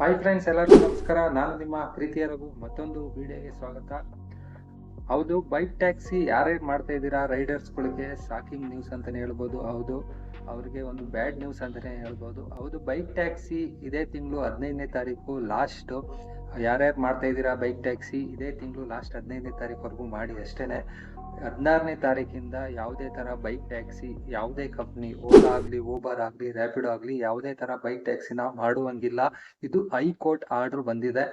Hi friends ಎಲ್ಲರಿಗೂ ನಮಸ್ಕಾರ. ನಾನು ನಿಮ್ಮ ಪ್ರೀತಿಯ ರಘು. ಮತ್ತೊಂದು ವಿಡಿಯೋಗೆ ಸ್ವಾಗತ. ಹೌದು ಬೈಕ್ ಟ್ಯಾಕ್ಸಿ ಯಾರ್ಯಾರು ಮಾಡ್ತಾ ಇದ್ದೀರಾ? ರೈಡರ್ಸ್ಗಳಿಗೆ ಶಾಕಿಂಗ್ ನ್ಯೂಸ್ ಅಂತಲೇ ಹೇಳ್ಬೋದು. ಹೌದು, ಅವ್ರಿಗೆ ಒಂದು ಬ್ಯಾಡ್ ನ್ಯೂಸ್ ಅಂತಲೇ ಹೇಳ್ಬೋದು. ಹೌದು ಬೈಕ್ ಟ್ಯಾಕ್ಸಿ ಇದೇ ತಿಂಗಳು ಹದಿನೈದನೇ ತಾರೀಕು ಲಾಸ್ಟು ಯಾರ್ಯಾರು ಮಾಡ್ತಾ ಇದ್ದೀರಾ? Bike, taxi? ಇದೇ ತಿಂಗಳು ಲಾಸ್ಟ್ ಹದಿನೈದನೇ ತಾರೀಕುವರೆಗೂ ಮಾಡಿ ಅಷ್ಟೇ ಹದಿನಾರನೇ ತಾರೀಕಿಂದ ಯಾವುದೇ ಥರ ಬೈಕ್, ಟ್ಯಾಕ್ಸಿ, ಯಾವುದೇ ಕಂಪ್ನಿ ಓಲಾ ಆಗಲಿ ಓಬರ್ ಆಗಲಿ ರ್ಯಾಪಿಡೋ ಆಗಲಿ, ಯಾವುದೇ ಥರ ಬೈಕ್, ಟ್ಯಾಕ್ಸಿನ ಮಾಡುವಂಗಿಲ್ಲ. ಇದು ಹೈಕೋರ್ಟ್ ಆರ್ಡರ್ ಬಂದಿದೆ.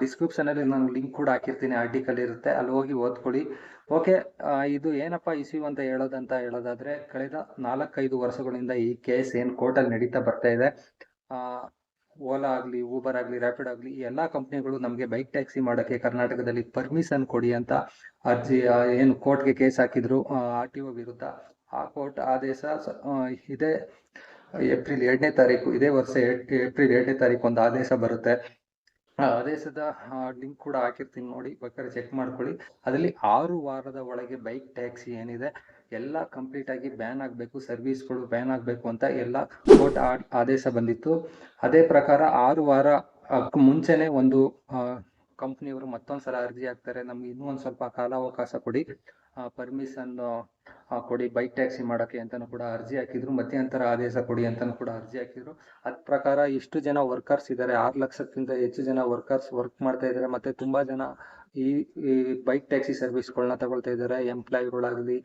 ಡಿಸ್ಕ್ರಿಪ್ಷನಲ್ಲಿ ನಾನು ಲಿಂಕ್ ಕೂಡ ಹಾಕಿರ್ತೀನಿ ಆರ್ಟಿಕಲ್ ಇರುತ್ತೆ. ಅಲ್ಲಿ ಹೋಗಿ ಓದ್ಕೊಳ್ಳಿ. ಓಕೆ ಇದು ಏನಪ್ಪ ಇಶ್ಯೂ ಅಂತ ಹೇಳೋದಂತ ಹೇಳೋದಾದ್ರೆ, ಕಳೆದ ನಾಲ್ಕೈದು ವರ್ಷಗಳಿಂದ ಈ ಕೇಸ್ ಏನು ಕೋರ್ಟಲ್ಲಿ ನಡೀತಾ ಬರ್ತಾ ಇದೆ. ಓಲಾ ಆಗಲಿ ಊಬರ್ ಆಗಲಿ ರ್ಯಾಪಿಡ್ ಆಗಲಿ ಎಲ್ಲ ಕಂಪ್ನಿಗಳು ನಮಗೆ ಬೈಕ್ ಟ್ಯಾಕ್ಸಿ ಮಾಡೋಕೆ ಕರ್ನಾಟಕದಲ್ಲಿ ಪರ್ಮಿಷನ್ ಕೊಡಿ ಅಂತ ಅರ್ಜಿ ಏನು ಏನು ಕೋರ್ಟ್ಗೆ ಕೇಸ್ ಹಾಕಿದ್ರು ಆರ್ ಟಿ ಒ ವಿರುದ್ಧ. ಆ ಕೋರ್ಟ್ ಆದೇಶ ಇದೇ ಏಪ್ರಿಲ್ ಎರಡನೇ ತಾರೀಕು, ಇದೇ ವರ್ಷ ಏಪ್ರಿಲ್ ಎರಡನೇ ತಾರೀಕು ಒಂದು ಆದೇಶ ಬರುತ್ತೆ. ಆದೇಶದ ಲಿಂಕ್ ಕೂಡ ಹಾಕಿರ್ತೀನಿ ನೋಡಿ, ಬೇಕಾದ್ರೆ ಚೆಕ್ ಮಾಡ್ಕೊಳ್ಳಿ. ಅದರಲ್ಲಿ ಆರು ವಾರದ ಒಳಗೆ ಬೈಕ್ ಟ್ಯಾಕ್ಸಿ ಏನಿದೆ ಎಲ್ಲ ಕಂಪ್ಲೀಟ್ ಆಗಿ ಬ್ಯಾನ್ ಆಗಬೇಕು ಸರ್ವಿಸ್ಗಳು ಬ್ಯಾನ್ ಆಗಬೇಕು ಅಂತ ಎಲ್ಲ ಕೋರ್ಟ್ ಆದೇಶ ಬಂದಿತ್ತು. ಅದೇ ಪ್ರಕಾರ ಆರು ವಾರ ಮುಂಚೆನೆ ಒಂದು ಕಂಪ್ನಿಯವರು ಮತ್ತೊಂದ್ಸಲ ಅರ್ಜಿ ಹಾಕ್ತಾರೆ, ನಮ್ಗೆ ಇನ್ನೂ ಒಂದು ಸ್ವಲ್ಪ ಕಾಲಾವಕಾಶ ಕೊಡಿ ಪರ್ಮಿಷನ್ ಕೊಡಿ ಬೈಕ್ ಟ್ಯಾಕ್ಸಿ ಮಾಡೋಕ್ಕೆ ಅಂತಲೂ ಕೂಡ ಅರ್ಜಿ ಹಾಕಿದ್ರು, ಮಧ್ಯಂತರ ಆದೇಶ ಕೊಡಿ ಅಂತಲೂ ಕೂಡ ಅರ್ಜಿ ಹಾಕಿದ್ರು. ಅದ್ ಪ್ರಕಾರ ಇಷ್ಟು ಜನ ವರ್ಕರ್ಸ್ ಇದ್ದಾರೆ ಆರು ಲಕ್ಷಕ್ಕಿಂತ ಹೆಚ್ಚು ಜನ ವರ್ಕರ್ಸ್ ವರ್ಕ್ ಮಾಡ್ತಾ ಇದ್ದಾರೆ ಮತ್ತೆ ತುಂಬಾ ಜನ ಈ ಬೈಕ್ ಟ್ಯಾಕ್ಸಿ ಸರ್ವಿಸ್ಗಳನ್ನ ತಗೊಳ್ತಾ ಇದ್ದಾರೆ ಎಂಪ್ಲಾಯಿಗಳಾಗಲಿ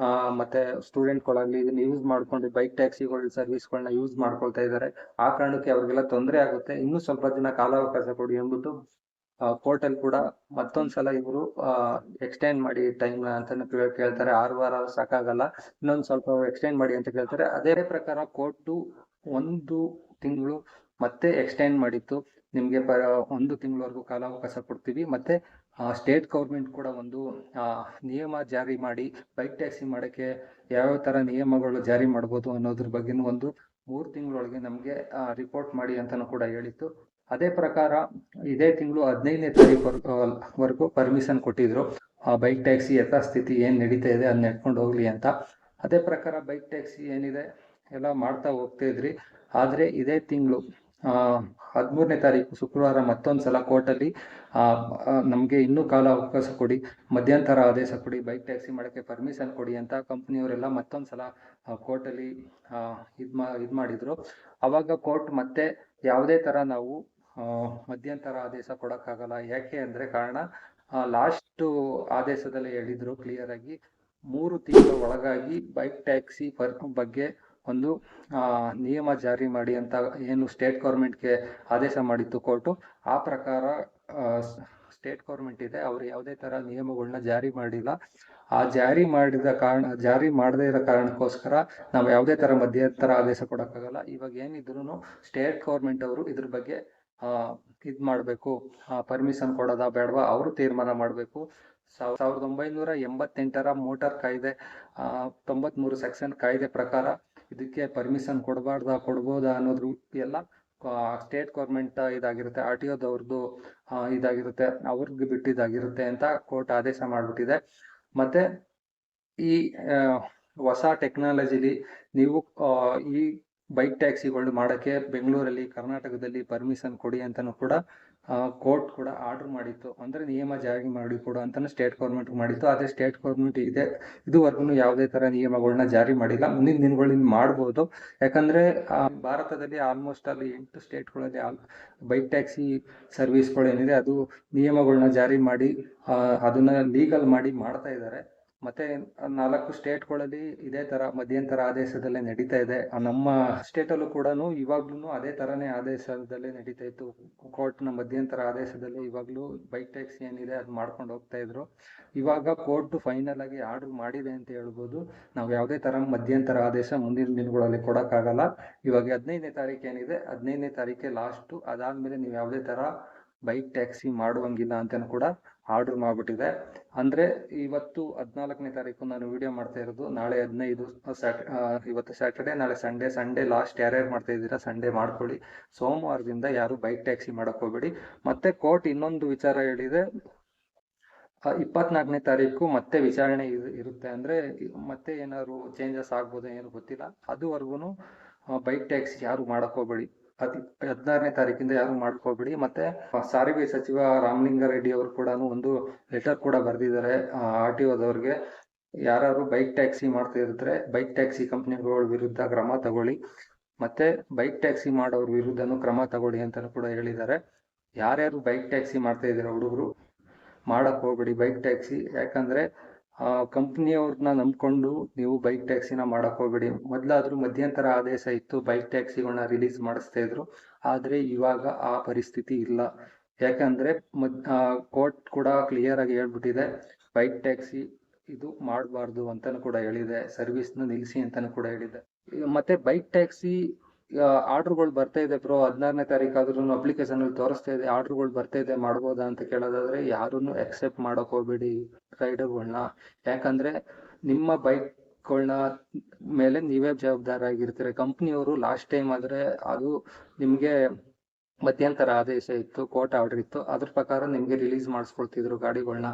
ಮತ್ತೆ ಸ್ಟೂಡೆಂಟ್ ಸ್ಟೂಡೆಂಟ್ಗಳಾಗಲಿ ಇದನ್ನ ಯೂಸ್ ಮಾಡ್ಕೊಂಡು ಬೈಕ್ ಟ್ಯಾಕ್ಸಿಗಳ ಸರ್ವಿಸ್ಗಳನ್ನ ಯೂಸ್ ಮಾಡ್ಕೊಳ್ತಾ ಇದ್ದಾರೆ ಆ ಕಾರಣಕ್ಕೆ ಅವರಿಗೆಲ್ಲ ತೊಂದರೆ ಆಗುತ್ತೆ. ಇನ್ನೂ ಸ್ವಲ್ಪ ದಿನ ಕಾಲಾವಕಾಶ ಕೊಡಿ ಅಂದ್ಬಿಟ್ಟು ಕೋರ್ಟಲ್ ಕೂಡ ಮತ್ತೊಂದ್ಸಲ ಇವರು ಎಕ್ಸ್ಟೆಂಡ್ ಮಾಡಿ ಟೈಮ್ ಅಂತಾನು ಕೇಳ್- ಕೇಳ್ತಾರೆ. ಆರು ವಾರ ಸಾಕಾಗಲ್ಲ. ಇನ್ನೊಂದು ಸ್ವಲ್ಪ ಎಕ್ಸ್ಟೆಂಡ್ ಮಾಡಿ ಅಂತ ಕೇಳ್ತಾರೆ. ಅದೇ ಪ್ರಕಾರ ಕೋರ್ಟು ಒಂದು ತಿಂಗಳು ಮತ್ತೆ ಎಕ್ಸ್ಟೆಂಡ್ ಮಾಡಿತ್ತು. ನಿಮಗೆ ಪರ ಒಂದು ತಿಂಗಳವರೆಗೂ ಕಾಲಾವಕಾಶ ಕೊಡ್ತೀವಿ. ಮತ್ತೆ ಸ್ಟೇಟ್ ಗೌರ್ಮೆಂಟ್ ಕೂಡ ಒಂದು ನಿಯಮ ಜಾರಿ ಮಾಡಿ ಬೈಕ್ ಟ್ಯಾಕ್ಸಿ ಮಾಡೋಕ್ಕೆ ಯಾವ್ಯಾವ ಥರ ನಿಯಮಗಳು ಜಾರಿ ಮಾಡ್ಬೋದು ಅನ್ನೋದ್ರ ಬಗ್ಗೆ ಒಂದು ಮೂರು ತಿಂಗಳೊಳಗೆ ನಮಗೆ ರಿಪೋರ್ಟ್ ಮಾಡಿ ಅಂತಲೂ ಕೂಡ ಹೇಳಿತ್ತು. ಅದೇ ಪ್ರಕಾರ, ಇದೇ ತಿಂಗಳು ಹದಿನೈದನೇ ತಾರೀಕು ವರೆಗೂ ಪರ್ಮಿಷನ್ ಕೊಟ್ಟಿದ್ರು. ಆ ಬೈಕ್ ಟ್ಯಾಕ್ಸಿ ಯಥಾಸ್ಥಿತಿ ಏನು ನಡೀತಾ ಇದೆ ಅದನ್ನ ನೆಡ್ಕೊಂಡು ಹೋಗ್ಲಿ ಅಂತ. ಅದೇ ಪ್ರಕಾರ ಬೈಕ್ ಟ್ಯಾಕ್ಸಿ ಏನಿದೆ, ಎಲ್ಲ ಮಾಡ್ತಾ ಹೋಗ್ತಾ ಇದ್ರಿ. ಆದರೆ, ಇದೇ ತಿಂಗಳು ಹದಿಮೂರನೇ ತಾರೀಕು ಶುಕ್ರವಾರ ಮತ್ತೊಂದು ಸಲ ಕೋರ್ಟಲ್ಲಿ ನಮಗೆ ಇನ್ನೂ ಕಾಲ ಅವಕಾಶ ಕೊಡಿ, ಮಧ್ಯಂತರ ಆದೇಶ ಕೊಡಿ, ಬೈಕ್ ಟ್ಯಾಕ್ಸಿ ಮಾಡೋಕ್ಕೆ ಪರ್ಮಿಷನ್ ಕೊಡಿ ಅಂತ ಕಂಪ್ನಿಯವರೆಲ್ಲ ಮತ್ತೊಂದು ಸಲ ಕೋರ್ಟಲ್ಲಿ ಇದು ಮಾ, ಇದು ಮಾಡಿದರು. ಅವಾಗ ಕೋರ್ಟ್ ಮತ್ತೆ ಯಾವುದೇ ಥರ ನಾವು ಮಧ್ಯಂತರ ಆದೇಶ ಕೊಡೋಕ್ಕಾಗಲ್ಲ. ಯಾಕೆ ಅಂದರೆ ಕಾರಣ ಲಾಸ್ಟ್ ಆದೇಶದಲ್ಲಿ ಹೇಳಿದ್ರು ಕ್ಲಿಯರ್ ಆಗಿ, ಮೂರು ತಿಂಗಳ ಒಳಗಾಗಿ ಬೈಕ್ ಟ್ಯಾಕ್ಸಿ ಪರ್, ಬಗ್ಗೆ ಒಂದು ನಿಯಮ ಜಾರಿ ಮಾಡಿ ಅಂತ ಏನು ಸ್ಟೇಟ್ ಗೌರ್ಮೆಂಟ್ಗೆ ಆದೇಶ ಮಾಡಿತ್ತು ಕೋರ್ಟು ಆ ಪ್ರಕಾರ ಸ್ಟೇಟ್ ಗೌರ್ಮೆಂಟ್ ಇದೆ. ಅವರು ಯಾವುದೇ ತರ ನಿಯಮಗಳನ್ನ ಜಾರಿ ಮಾಡಿಲ್ಲ. ಆ ಜಾರಿ ಮಾಡಿದ ಕಾರಣ ಜಾರಿ ಮಾಡದೇ ಇರೋ ಕಾರಣಕ್ಕೋಸ್ಕರ ನಾವು ಯಾವುದೇ ತರ ಮಧ್ಯಂತರ ಆದೇಶ ಕೊಡೋಕ್ಕಾಗಲ್ಲ. ಇವಾಗ ಏನಿದ್ರು ಸ್ಟೇಟ್ ಗೌರ್ಮೆಂಟ್ ಅವರು ಇದ್ರ ಬಗ್ಗೆ ಇದ್ ಮಾಡಬೇಕು. ಪರ್ಮಿಷನ್ ಕೊಡೋದಾ ಬೇಡವಾ? ಅವರು ತೀರ್ಮಾನ ಮಾಡಬೇಕು. ಸಾವಿರದ ಒಂಬೈನೂರ ಎಂಬತ್ತೆಂಟರ ಮೋಟಾರ್ ಕಾಯ್ದೆ ಆ, ತೊಂಬತ್ಮೂರು ಸೆಕ್ಷನ್ ಕಾಯ್ದೆ ಪ್ರಕಾರ ಇದಕ್ಕೆ ಪರ್ಮಿಷನ್ ಕೊಡಬಾರ್ದಾ, ಕೊಡ್ಬೋದಾ ಅನ್ನೋದ್ರ ಎಲ್ಲ ಸ್ಟೇಟ್ ಗೌರ್ಮೆಂಟ್ ಇದಾಗಿರುತ್ತೆ ಆರ್ ಟಿ ಒದವ್ರದ್ದು ಇದಾಗಿರುತ್ತೆ ಅವ್ರಿಗೆ ಬಿಟ್ಟಿದ್ದಾಗಿರುತ್ತೆ ಅಂತ ಕೋರ್ಟ್ ಆದೇಶ ಮಾಡಿಬಿಟ್ಟಿದೆ. ಮತ್ತೆ ಈ ಹೊಸ ಟೆಕ್ನಾಲಜಿಲಿ ನೀವು ಈ ಬೈಕ್ ಟ್ಯಾಕ್ಸಿಗಳು ಮಾಡೋಕ್ಕೆ ಬೆಂಗಳೂರಲ್ಲಿ ಕರ್ನಾಟಕದಲ್ಲಿ ಪರ್ಮಿಷನ್ ಕೊಡಿ ಅಂತಲೂ ಕೂಡ ಕೋರ್ಟ್ ಕೂಡ ಆರ್ಡರ್ ಮಾಡಿತ್ತು. ಅಂದರೆ ನಿಯಮ ಜಾರಿ ಮಾಡಿ ಕೊಡು ಅಂತಲೂ ಸ್ಟೇಟ್ ಗೌರ್ಮೆಂಟ್ ಮಾಡಿತ್ತು. ಆದರೆ ಸ್ಟೇಟ್ ಗೌರ್ಮೆಂಟ್ ಇದೆ, ಇದುವರೆಗೂ ಯಾವುದೇ ಥರ ನಿಯಮಗಳನ್ನ ಜಾರಿ ಮಾಡಿಲ್ಲ. ಮುಂದಿನ ದಿನಗಳಲ್ಲಿ ಮಾಡ್ಬೋದು. ಯಾಕಂದರೆ ಭಾರತದಲ್ಲಿ ಆಲ್ಮೋಸ್ಟ್ ಅಲ್ಲಿ ಎಂಟು ಸ್ಟೇಟ್ಗಳಲ್ಲಿ ಬೈಕ್ ಟ್ಯಾಕ್ಸಿ ಸರ್ವಿಸ್ಗಳೇನಿದೆ ಅದು ನಿಯಮಗಳನ್ನ ಜಾರಿ ಮಾಡಿ ಅದನ್ನ ಲೀಗಲ್ ಮಾಡಿ ಮಾಡ್ತಾ ಇದ್ದಾರೆ. ಮತ್ತೆ ನಾಲ್ಕು ಸ್ಟೇಟ್ಗಳಲ್ಲಿ ಇದೇ ತರ ಮಧ್ಯಂತರ ಆದೇಶದಲ್ಲೇ ನಡೀತಾ ಇದೆ. ನಮ್ಮ ಸ್ಟೇಟಲ್ಲೂ ಕೂಡ ಇವಾಗ್ಲೂ ಅದೇ ತರನೇ ಆದೇಶದಲ್ಲೇ ನಡೀತಾ ಇತ್ತು. ಕೋರ್ಟ್ನ ಮಧ್ಯಂತರ ಆದೇಶದಲ್ಲೇ ಇವಾಗ್ಲೂ ಬೈಕ್ ಟ್ಯಾಕ್ಸಿ ಏನಿದೆ ಅದು ಮಾಡ್ಕೊಂಡು ಹೋಗ್ತಾ ಇದ್ರು. ಇವಾಗ ಕೋರ್ಟ್ ಫೈನಲ್ ಆಗಿ ಆರ್ಡರ್ ಮಾಡಿದೆ ಅಂತ ಹೇಳ್ಬೋದು. ನಾವು ಯಾವುದೇ ತರ ಮಧ್ಯಂತರ ಆದೇಶ ಮುಂದಿನ ದಿನಗಳಲ್ಲಿ ಕೊಡೋಕ್ಕಾಗಲ್ಲ. ಇವಾಗ ಹದಿನೈದನೇ ತಾರೀಕು ಏನಿದೆ, ಹದಿನೈದನೇ ತಾರೀಕೆ ಲಾಸ್ಟು ಅದಾದ್ಮೇಲೆ ನೀವು ಯಾವುದೇ ತರ ಬೈಕ್ ಟ್ಯಾಕ್ಸಿ ಮಾಡುವಂಗಿಲ್ಲ ಅಂತಲೂ ಕೂಡ ಆರ್ಡರ್ ಮಾಡಿಬಿಟ್ಟಿದೆ. ಅಂದರೆ ಇವತ್ತು ಹದಿನಾಲ್ಕನೇ ತಾರೀಕು ನಾನು ವಿಡಿಯೋ ಮಾಡ್ತಾ ಇರೋದು. ನಾಳೆ ಹದಿನೈದು ಸ್ಯಾಟ್ ಇವತ್ತು ಸ್ಯಾಟರ್ಡೆ ನಾಳೆ ಸಂಡೇ ಸಂಡೇ ಲಾಸ್ಟ್ ಯಾರ್ಯಾರು ಮಾಡ್ತಾ ಇದ್ದೀರಾ ಸಂಡೇ ಮಾಡ್ಕೊಳ್ಳಿ. ಸೋಮವಾರದಿಂದ ಯಾರು ಬೈಕ್ ಟ್ಯಾಕ್ಸಿ ಮಾಡಕ್ ಹೋಗ್ಬೇಡಿ. ಮತ್ತೆ ಕೋರ್ಟ್ ಇನ್ನೊಂದು ವಿಚಾರ ಹೇಳಿದೆ. ಇಪ್ಪತ್ನಾಲ್ಕನೇ ತಾರೀಕು ಮತ್ತೆ ವಿಚಾರಣೆ ಇರುತ್ತೆ. ಅಂದ್ರೆ ಮತ್ತೆ ಏನಾದ್ರು ಚೇಂಜಸ್ ಆಗ್ಬೋದು ಏನು ಗೊತ್ತಿಲ್ಲ. ಅದುವರೆಗೂ ಬೈಕ್ ಟ್ಯಾಕ್ಸಿ ಯಾರು ಮಾಡಕ್ ಹೋಗ್ಬೇಡಿ. ಹದಿನಾರನೇ ತಾರೀಕಿಂದ ಯಾರು ಮಾಡ್ಕೋಬೇಡಿ. ಮತ್ತೆ ಸಾರಿಗೆ ಸಚಿವ ರಾಮಲಿಂಗಾರೆಡ್ಡಿ ಅವರು ಕೂಡ ಒಂದು ಲೆಟರ್ ಕೂಡ ಬರೆದಿದ್ದಾರೆ ಆರ್ ಟಿ ಓದವ್ರಿಗೆ ಯಾರು ಬೈಕ್ ಟ್ಯಾಕ್ಸಿ ಮಾಡ್ತಾ ಇದ್ರೆ ಬೈಕ್ ಟ್ಯಾಕ್ಸಿ ಕಂಪ್ನಿಗಳ ವಿರುದ್ಧ ಕ್ರಮ ತಗೊಳ್ಳಿ. ಮತ್ತೆ ಬೈಕ್ ಟ್ಯಾಕ್ಸಿ ಮಾಡೋರ್ ವಿರುದ್ಧನೂ ಕ್ರಮ ತಗೊಳ್ಳಿ ಅಂತ ಕೂಡ ಹೇಳಿದ್ದಾರೆ. ಯಾರ್ಯಾರು ಬೈಕ್ ಟ್ಯಾಕ್ಸಿ ಮಾಡ್ತಾ ಇದ್ದಾರೆ ಹುಡುಗರು, ಮಾಡಕ್ ಹೋಗ್ಬೇಡಿ ಬೈಕ್ ಟ್ಯಾಕ್ಸಿ ಯಾಕಂದ್ರೆ ಕಂಪ್ನಿಯವ್ರನ್ನ ನಂಬಿಕೊಂಡು ನೀವು ಬೈಕ್ ಟ್ಯಾಕ್ಸಿನ ಮಾಡಕ್ ಹೋಗ್ಬೇಡಿ. ಮೊದ್ಲಾದ್ರೂ ಮಧ್ಯಂತರ ಆದೇಶ ಇತ್ತು ಬೈಕ್ ಟ್ಯಾಕ್ಸಿಗಳನ್ನ ರಿಲೀಸ್ ಮಾಡಿಸ್ತಾ ಇದ್ರು. ಆದ್ರೆ ಇವಾಗ ಆ ಪರಿಸ್ಥಿತಿ ಇಲ್ಲ. ಯಾಕಂದ್ರೆ ಮದ್ ಕೋರ್ಟ್ ಕೂಡ ಕ್ಲಿಯರ್ ಆಗಿ ಹೇಳ್ಬಿಟ್ಟಿದೆ ಬೈಕ್ ಟ್ಯಾಕ್ಸಿ ಇದು ಮಾಡಬಾರ್ದು ಅಂತಾನು ಕೂಡ ಹೇಳಿದೆ ಸರ್ವಿಸ್ನ ನಿಲ್ಲಿಸಿ ಅಂತಾನು ಕೂಡ ಹೇಳಿದೆ. ಮತ್ತೆ ಬೈಕ್ ಟ್ಯಾಕ್ಸಿ ಆರ್ಡರ್ಗಳು ಬರ್ತಾ ಇದೆ ಬ್ರೋ. ಹದಿನಾರನೇ ತಾರೀಕಾದ್ರೂ ಅಪ್ಲಿಕೇಶನ್ ಅಲ್ಲಿ ತೋರಿಸ್ತಾ ಇದೆ. ಆರ್ಡರ್ಗಳು ಬರ್ತಾ ಇದೆ. ಮಾಡ್ಬೋದಾ ಅಂತ ಕೇಳೋದಾದ್ರೆ ಯಾರನ್ನು ಅಕ್ಸೆಪ್ಟ್ ಮಾಡಕ್ ಹೋಗ್ಬೇಡಿ ರೈಡರ್ಗಳನ್ನ ಯಾಕಂದ್ರೆ ನಿಮ್ಮ ಬೈಕ್ಗಳನ್ನ ಮೇಲೆ ನೀವೇ ಜವಾಬ್ದಾರ ಆಗಿರ್ತೀರ ಕಂಪ್ನಿಯವರು ಲಾಸ್ಟ್ ಟೈಮ್ ಆದ್ರೆ ಅದು ನಿಮ್ಗೆ ಮಧ್ಯಂತರ ಆದೇಶ ಇತ್ತು ಕೋರ್ಟ್ ಆರ್ಡರ್ ಇತ್ತು. ಅದ್ರ ಪ್ರಕಾರ ನಿಮ್ಗೆ ರಿಲೀಸ್ ಮಾಡಿಸ್ಕೊಳ್ತಿದ್ರು ಗಾಡಿಗಳನ್ನ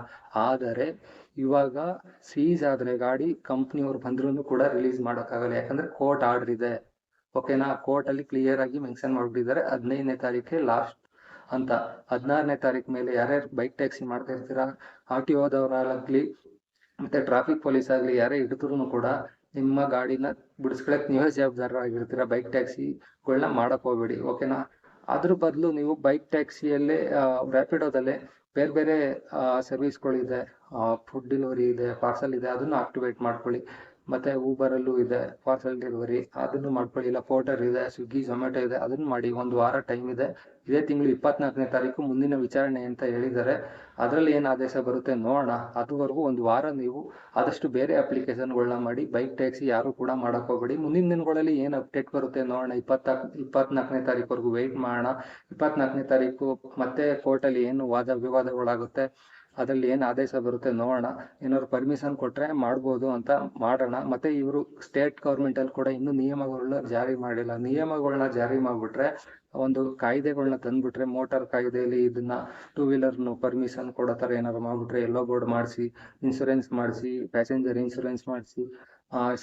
ಆದರೆ ಇವಾಗ ಸೀಸ್ ಆದ್ರೆ ಗಾಡಿ ಕಂಪ್ನಿಯವ್ರು ಬಂದ್ರು ಕೂಡ ರಿಲೀಸ್ ಮಾಡೋಕ್ಕಾಗಲ್ಲ. ಯಾಕಂದ್ರೆ ಕೋರ್ಟ್ ಆರ್ಡರ್ ಇದೆ. ಓಕೆನಾ ಕೋರ್ಟ್ ಅಲ್ಲಿ ಕ್ಲಿಯರ್ ಆಗಿ ಮೆನ್ಷನ್ ಮಾಡ್ಬಿಟ್ಟಿದ್ದಾರೆ. ಹದಿನೈದನೇ ತಾರೀಕೆ ಲಾಸ್ಟ್ ಅಂತ. ಹದಿನಾರನೇ ತಾರೀಕು ಮೇಲೆ ಯಾರ್ಯಾರು ಬೈಕ್ ಟ್ಯಾಕ್ಸಿ ಮಾಡ್ತಾ ಇರ್ತೀರಾ ಆರ್ ಟಿ ಮತ್ತೆ ಟ್ರಾಫಿಕ್ ಪೊಲೀಸ್ ಆಗ್ಲಿ ಯಾರೇ ಹಿಡಿದ್ರು ಕೂಡ ನಿಮ್ಮ ಗಾಡಿನ ಬಿಡಿಸ್ಕೊಳಕ್ ನೀವೇ ಜವಾಬ್ದಾರರಾಗಿರ್ತೀರ ಬೈಕ್ ಟ್ಯಾಕ್ಸಿಗಳನ್ನ ಮಾಡಕ್ ಹೋಗ್ಬೇಡಿ. ಓಕೆನಾ ಅದ್ರ ಬದಲು ನೀವು ಬೈಕ್ ಟ್ಯಾಕ್ಸಿಯಲ್ಲೇ ರ್ಯಾಪಿಡೋದಲ್ಲೇ ಬೇರೆ ಬೇರೆ ಸರ್ವಿಸ್ಗಳಿದೆ ಫುಡ್ ಡೆಲಿವರಿ ಇದೆ ಪಾರ್ಸಲ್ ಇದೆ, ಅದನ್ನು ಆಕ್ಟಿವೇಟ್ ಮಾಡ್ಕೊಳ್ಳಿ. ಮತ್ತೆ ಊಬರ್ ಅಲ್ಲೂ ಇದೆ ಪಾರ್ಸೆಲ್ ಡೆಲಿವರಿ ಅದನ್ನು ಮಾಡ್ಕೊಳ್ಳಿ. ಇಲ್ಲ ಪೋರ್ಟರ್ ಇದೆ ಸ್ವಿಗ್ಗಿ ಝೊಮ್ಯಾಟೊ ಇದೆ, ಅದನ್ನ ಮಾಡಿ. ಒಂದು ವಾರ ಟೈಮ್ ಇದೆ. ಇದೇ ತಿಂಗಳು ಇಪ್ಪತ್ನಾಲ್ಕನೇ ತಾರೀಕು ಮುಂದಿನ ವಿಚಾರಣೆ ಅಂತ ಹೇಳಿದ್ದಾರೆ. ಅದರಲ್ಲಿ ಏನು ಆದೇಶ ಬರುತ್ತೆ ನೋಡೋಣ. ಅದುವರೆಗೂ ಒಂದು ವಾರ ನೀವು ಆದಷ್ಟು ಬೇರೆ ಅಪ್ಲಿಕೇಶನ್ಗಳನ್ನ ಮಾಡಿ ಬೈಕ್ ಟ್ಯಾಕ್ಸಿ ಯಾರು ಕೂಡ ಹೋಗ್ಬೇಡಿ. ಮುಂದಿನ ದಿನಗಳಲ್ಲಿ ಏನು ಅಪ್ಡೇಟ್ ಬರುತ್ತೆ ನೋಡೋಣ. ಇಪ್ಪತ್ನಾಲ್ಕು ಇಪ್ಪತ್ನಾಲ್ಕನೇ ತಾರೀಕುವರೆಗೂ ವೆಯ್ಟ್ ಮಾಡೋಣ. ಇಪ್ಪತ್ನಾಲ್ಕನೇ ತಾರೀಕು ಮತ್ತೆ ಕೋರ್ಟಲ್ಲಿ ಏನು ವಾದ ವಿವಾದಗಳಾಗುತ್ತೆ. ಅದ್ರಲ್ಲಿ ಏನು ಆದೇಶ ಬರುತ್ತೆ ನೋಡೋಣ. ಏನಾದ್ರು ಪರ್ಮಿಷನ್ ಕೊಟ್ರೆ ಮಾಡ್ಬೋದು ಅಂತ ಮಾಡೋಣ. ಮತ್ತೆ ಇವರು ಸ್ಟೇಟ್ ಗೌರ್ಮೆಂಟ್ ಅಲ್ಲಿ ಕೂಡ ಇನ್ನೂ ನಿಯಮಗಳನ್ನ ಜಾರಿ ಮಾಡಿಲ್ಲ. ನಿಯಮಗಳನ್ನ ಜಾರಿ ಮಾಡ್ಬಿಟ್ರೆ, ಒಂದು ಕಾಯ್ದೆಗಳನ್ನ ತಂದ್ಬಿಟ್ರೆ ಮೋಟಾರ್ ಕಾಯ್ದೆಯಲ್ಲಿ ಇದನ್ನ ಟೂ ವೀಲರ್ನು ಪರ್ಮಿಷನ್ ಕೊಡೋ ಥರ ಏನಾದ್ರು ಮಾಡಿಬಿಟ್ರೆ ಎಲ್ಲೋ ಬೋರ್ಡ್ ಮಾಡಿಸಿ ಇನ್ಶೂರೆನ್ಸ್ ಮಾಡಿಸಿ ಪ್ಯಾಸೆಂಜರ್ ಇನ್ಶೂರೆನ್ಸ್ ಮಾಡಿಸಿ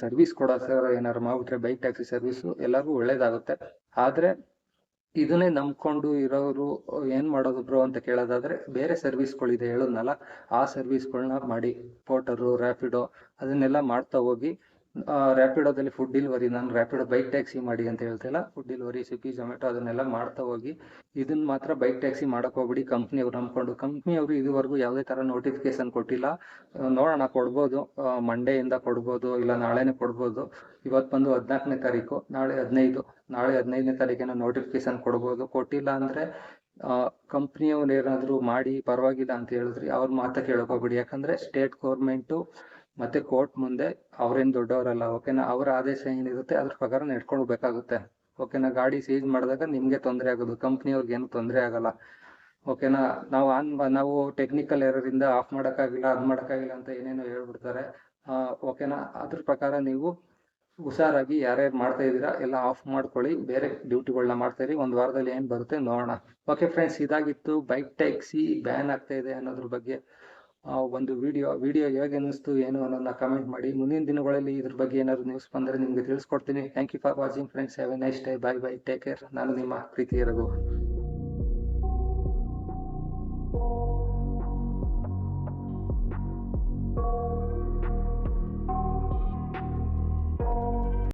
ಸರ್ವಿಸ್ ಕೊಡೋ ಥರ ಏನಾದ್ರು ಮಾಡಿಬಿಟ್ರೆ ಬೈಕ್ ಟ್ಯಾಕ್ಸಿ ಸರ್ವಿಸು ಎಲ್ಲರಿಗೂ ಒಳ್ಳೇದಾಗುತ್ತೆ. ಆದ್ರೆ ಇದನ್ನೇ ನಂಬ್ಕೊಂಡು ಇರೋರು ಏನ್ ಮಾಡೋದು ಬ್ರೋ ಅಂತ ಕೇಳೋದಾದ್ರೆ, ಬೇರೆ ಸರ್ವಿಸ್ಗಳಿದೆ ಹೇಳೋದ್ನಲ್ಲ, ಆ ಸರ್ವಿಸ್ಗಳನ್ನ ಮಾಡಿ ಪೋರ್ಟರು ರ್ಯಾಪಿಡೋ ಅದನ್ನೆಲ್ಲ ಮಾಡ್ತಾ ಹೋಗಿ ರ್ಯಾಪಿಡೋದಲ್ಲಿ ಫುಡ್ ಡಿಲಿವರಿ ನಾನು ರ್ಯಾಪಿಡೋ ಬೈಕ್ ಟ್ಯಾಕ್ಸಿ ಮಾಡಿ ಅಂತ ಹೇಳ್ತಿಲ್ಲ ಫುಡ್ ಡಿಲಿವರಿ ಸ್ವಿಗ್ಗಿ ಜೊಮ್ಯಾಟೊ ಅದನ್ನೆಲ್ಲ ಮಾಡ್ತಾ ಹೋಗಿ ಇದನ್ನ ಮಾತ್ರ ಬೈಕ್ ಟ್ಯಾಕ್ಸಿ ಮಾಡಕ್ ಹೋಗ್ಬಿಡಿ ಕಂಪ್ನಿಯವ್ರು ನಂಬ್ಕೊಂಡು ಕಂಪ್ನಿಯವರು ಇದುವರೆಗೂ ಯಾವುದೇ ತರ ನೋಟಿಫಿಕೇಶನ್ ಕೊಟ್ಟಿಲ್ಲ ನೋಡೋಣ, ಕೊಡ್ಬೋದು ಮಂಡೆಯಿಂದ ಕೊಡ್ಬೋದು, ಇಲ್ಲ ನಾಳೆನೇ ಕೊಡ್ಬೋದು ಇವತ್ತು ಬಂದು ಹದಿನಾಲ್ಕನೇ ತಾರೀಕು, ನಾಳೆ ಹದಿನೈದು ನಾಳೆ ಹದಿನೈದನೇ ತಾರೀಕಿನ ನೋಟಿಫಿಕೇಶನ್ ಕೊಡ್ಬೋದು. ಕೊಟ್ಟಿಲ್ಲ ಅಂದ್ರೆ ಕಂಪ್ನಿಯವ್ರು ಏನಾದರೂ ಮಾಡಿ ಪರವಾಗಿಲ್ಲ ಅಂತ ಹೇಳಿದ್ರಿ ಅವ್ರ ಮಾತ ಕೇಳಕ್ ಯಾಕಂದರೆ ಸ್ಟೇಟ್ ಗೌರ್ಮೆಂಟು ಮತ್ತೆ ಕೋರ್ಟ್ ಮುಂದೆ ಅವ್ರೇನು ದೊಡ್ಡವರಲ್ಲ ಓಕೆನಾ ಅವರ ಆದೇಶ ಏನಿರುತ್ತೆ ಅದ್ರ ಪ್ರಕಾರ ನಡ್ಕೊಂಡು ಬೇಕಾಗುತ್ತೆ ಓಕೆನಾ ಗಾಡಿ ಸೀಜ್ ಮಾಡಿದಾಗ ನಿಮಗೆ ತೊಂದರೆ ಆಗೋದು ಕಂಪ್ನಿಯವ್ರಿಗೆ ಏನು ತೊಂದರೆ ಆಗಲ್ಲ. ಓಕೆನಾ ನಾವು ಆನ್, ನಾವು ಟೆಕ್ನಿಕಲ್ ಇಂದ ಆಫ್ ಮಾಡೋಕ್ಕಾಗಿಲ್ಲ ಆನ್ ಮಾಡೋಕ್ಕಾಗಿಲ್ಲ ಅಂತ ಏನೇನೋ ಹೇಳ್ಬಿಡ್ತಾರೆ. ಓಕೆನಾ ಅದ್ರ ಪ್ರಕಾರ ನೀವು ಹುಷಾರಾಗಿ ಯಾರ್ಯಾರು ಮಾಡ್ತಾ ಇದ್ದೀರಾ, ಎಲ್ಲ ಆಫ್ ಮಾಡ್ಕೊಳ್ಳಿ, ಬೇರೆ ಡ್ಯೂಟಿಗಳನ್ನ ಮಾಡ್ತಾ ಇರಿ, ಒಂದು ವಾರದಲ್ಲಿ ಏನು ಬರುತ್ತೆ ನೋಡೋಣ. ಓಕೆ ಫ್ರೆಂಡ್ಸ್ ಇದಾಗಿತ್ತು ಬೈಕ್ ಟ್ಯಾಕ್ಸಿ ಬ್ಯಾನ್ ಆಗ್ತಾ ಇದೆ ಅನ್ನೋದ್ರ ಬಗ್ಗೆ. ಒಂದು ವಿಡಿಯೋ ವಿಡಿಯೋ ಹೇಗೆ ಅನ್ನಿಸ್ತು, ಏನು ಅನ್ನೋದನ್ನ ಕಮೆಂಟ್ ಮಾಡಿ. ಮುಂದಿನ ದಿನಗಳಲ್ಲಿ ಇದ್ರ ಬಗ್ಗೆ ಏನಾದ್ರು ನ್ಯೂಸ್ ಬಂದರೆ ನಿಮಗೆ ತಿಳಿಸ್ಕೊಡ್ತೀನಿ. Thank you for watching friends have a nice day bye bye take care ನಾನು ನಿಮ್ಮ ಪ್ರೀತಿ ರಘು.